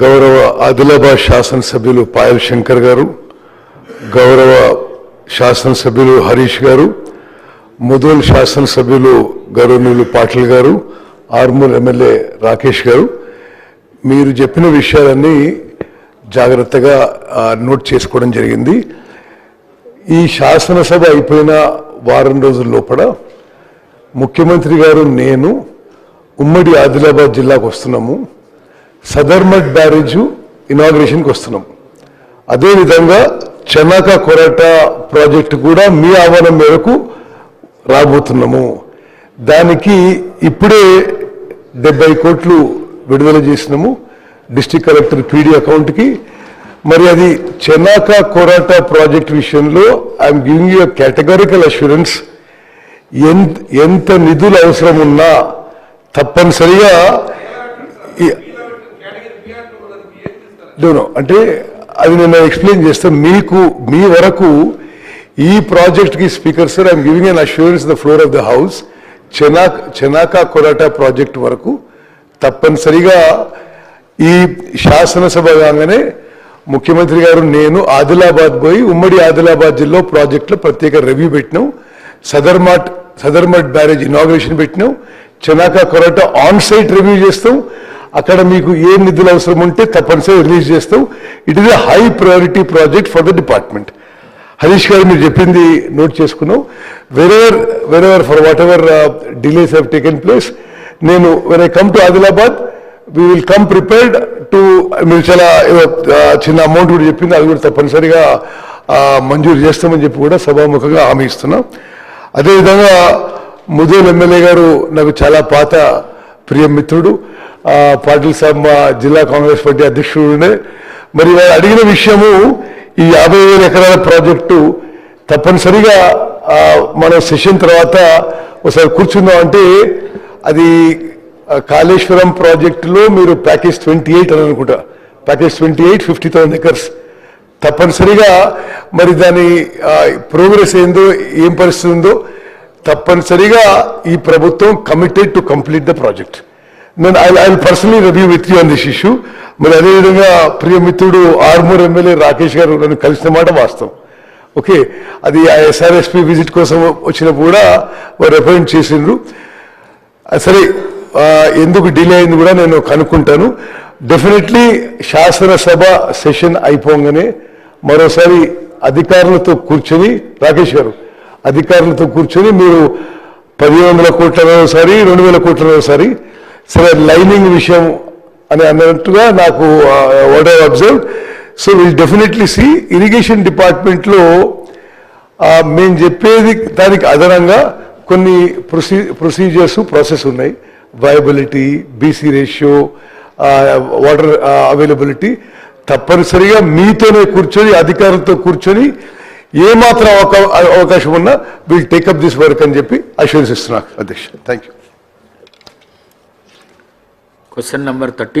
గౌరవ ఆదిలాబాద్ శాసనసభ్యులు పాయల్ శంకర్ గారు గౌరవ శాసనసభ్యులు హరీష్ గారు ముదోల్ శాసనసభ్యులు గౌరవనీయులు పాటిల్ గారు ఆర్మూర్ ఎమ్మెల్యే రాకేష్ గారు. మీరు చెప్పిన విషయాలన్నీ జాగ్రత్తగా నోట్ చేసుకోవడం జరిగింది. ఈ శాసనసభ అయిపోయిన వారం రోజుల లోపల ముఖ్యమంత్రి గారు నేను ఉమ్మడి ఆదిలాబాద్ జిల్లాకు వస్తున్నాము. సదర్మట్ బ్యారేజ్ ఇనాగ్రేషన్కి వస్తున్నాం. అదేవిధంగా చెన్నాక కొరట ప్రాజెక్టు కూడా మీ ఆహ్వానం మేరకు రాబోతున్నాము. దానికి ఇప్పుడే డెబ్బై కోట్లు విడుదల చేసినాము డిస్టిక్ కలెక్టర్ పీడీ అకౌంట్కి. మరి అది చెనాక కొరాట ప్రాజెక్ట్ విషయంలో I'm giving you categorical assurance. ఎంత ఎంత నిధులు అవసరం ఉన్నా తప్పనిసరిగా డోనో అంటే అది నేను ఎక్స్ప్లెయిన్ చేస్తాను మీకు మీ వరకు ఈ ప్రాజెక్ట్కి speaker sir I'm giving an assurance the floor of the house Chanak Chanaka Korata project వరకు తప్పనిసరిగా ఈ శాసనసభ కాగానే ముఖ్యమంత్రి గారు నేను ఆదిలాబాద్ పోయి ఉమ్మడి ఆదిలాబాద్ జిల్లా ప్రాజెక్టులో ప్రత్యేక రివ్యూ పెట్టినాం. సదర్మాట్ సదర్మట్ బ్యారేజ్ ఇనాగ్రేషన్ పెట్టినాం. Chanaka Korata on site review చేస్తాం. అక్కడ మీకు ఏ నిధులు అవసరం ఉంటే తప్పనిసరి రిలీజ్ చేస్తాం. It is a high priority project for the department Harish గారు మీరు చెప్పింది నోట్ చేసుకున్నాం. Wherever wherever for whatever delays have taken place నేను when I come to Adilabad we will come prepared to మీరు చాలా uh, చిన్న amount కూడా చెప్పింది. అది కూడా తప్పనిసరిగా uh, మంజూరు చేస్తామని చెప్పి కూడా సభాముఖంగా హామీ ఇస్తున్నాం. అదేవిధంగా ముదోల్ ఎమ్మెల్యే గారు నాకు చాలా పాత ప్రియ మిత్రుడు. పాటిల్ సాబ్ మా జిల్లా కాంగ్రెస్ పార్టీ అధ్యక్షుడు మరి వారు అడిగిన విషయము ఈ యాభై వేల ఎకరాల ప్రాజెక్టు తప్పనిసరిగా మన సెషన్ తర్వాత ఒకసారి కూర్చుందాం అంటే అది కాళేశ్వరం ప్రాజెక్టులో మీరు ప్యాకేజ్ ట్వంటీ ఎయిట్ అని అనుకుంటా. Package twenty eight fifty thousand acres. తప్పనిసరిగా మరి దాని ప్రోగ్రెస్ ఏందో ఏం పరిస్థితి ఉందో తప్పనిసరిగా ఈ ప్రభుత్వం committed to complete the project నేను I I personally review with you on this issue మరి అదేవిధంగా ప్రియమిత్రుడు ఆర్మూర్ ఎమ్మెల్యే రాకేష్ గారు నన్ను కలిసిన మాట వాస్తవం. ఓకే? అది ఆ ఎస్ఆర్ఎస్పి విజిట్ కోసం వచ్చినప్పుడు కూడా వారు రిప్రజెంట్ చేసిండ్రు. సరే ఎందుకు డిలే అయింది కూడా నేను కనుక్కుంటాను. డెఫినెట్లీ శాసనసభ సెషన్ అయిపోగానే మరోసారి అధికారులతో కూర్చొని రాకేష్ గారు అధికారులతో కూర్చొని మీరు పదిహేను వందల కోట్ల సారి రెండు వేల కోట్ల సారి సరే లైనింగ్ విషయం అని అన్నట్టుగా నాకు what I observe so will definitely see irrigation డిపార్ట్మెంట్లో మేము చెప్పేది దానికి అదనంగా కొన్ని ప్రొసీ ప్రొసీజర్స్ ప్రాసెస్ ఉన్నాయి. Viability BC ratio water availability తప్పనిసరిగా మీతోనే కూర్చొని అధికారులతో కూర్చొని ఏమాత్రం అవకా- అవకాశం ఉన్నా విల్ టేకప్ దిస్ వర్క్ అని చెప్పి అష్యూరెన్స్ ఇస్తున్నా అధ్యక్ష. Thank you question number thirteen